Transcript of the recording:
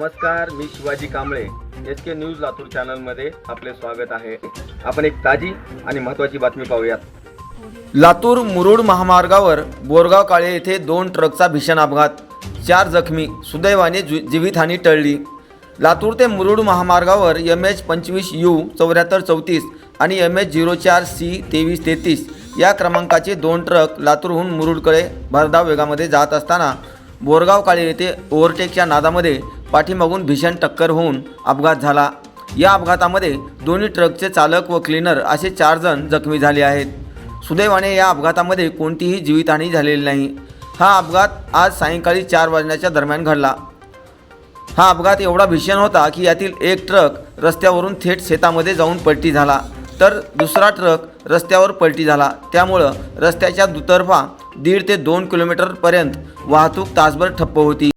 नमस्कार विशिवाजी Kamble. H K news Latur चॅनलमध्ये आपले स्वागत आहे. आपण एक ताजी आणि महत्त्वाची बातमी पाहूयात. लातूर मुरुड महामार्गावर बोरगाव काळे येथे दोन ट्रकचा भीषण अपघात. चार जखमी सुदैवाने जी जीवितहानी टळली. लातूर ते मुरुड महामार्गावर एम एच पंचवीस यू चौऱ्याहत्तर चौतीस आणि एम एच झिरो चार सी तेवीस तेहतीस या क्रमांकाचे दोन ट्रक लातूरहून मुरुडकडे भरधाव वेगामध्ये जात असताना बोरगाव काळे येथे ओव्हरटेकच्या नादामध्ये पाठीमागून भीषण टक्कर होऊन अपघात झाला. या अपघातामध्ये दोन्ही ट्रकचे चालक व क्लीनर असे चार जण जखमी झाले आहेत. सुदैवाने या अपघातामध्ये कोणतीही जीवितहानी झालेली नाही. हा अपघात आज सायंकाळी चार वाजण्याच्या दरम्यान घडला. हा अपघात एवढा भीषण होता की यातील एक ट्रक रस्त्यावरून थेट शेतामध्ये जाऊन पलटी झाला तर दुसरा ट्रक रस्त्यावर पलटी झाला. त्यामुळं रस्त्याच्या दुतर्फा दीड ते दोन किलोमीटरपर्यंत वाहतूक तासभर ठप्प होती.